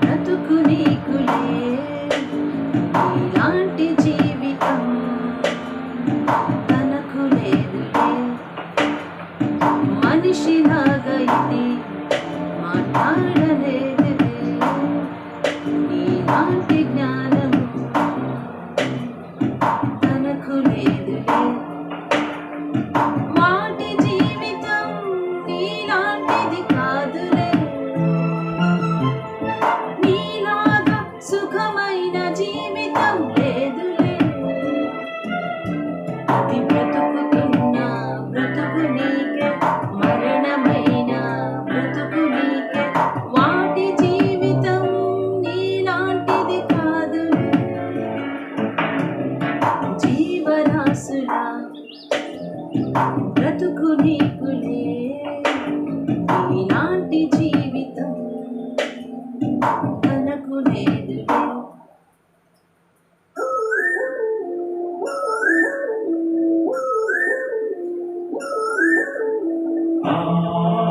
బ్రతుకు నీకులే దాసుడా బ్రతుకు ఇలాంటి జీవితం. మనకు లేదు Oh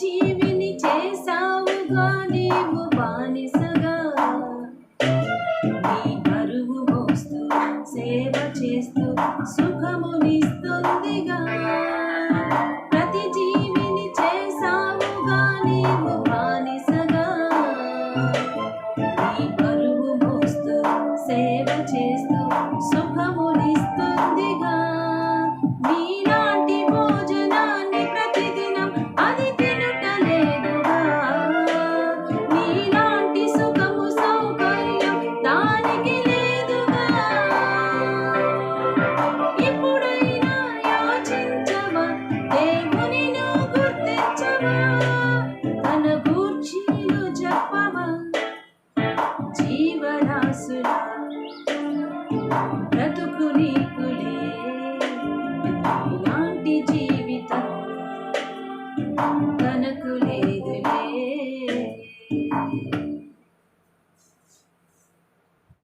జీవిని చేసావుగా నీవు బానిసగా. నీ పరువు మోస్తూ సేవ చేస్తూ సుఖమునిస్తుందిగా. ప్రతి జీవిని చేసావుగా నీవు బానిసగా. నీ పరువు మోస్తూ సేవ చేస్తూ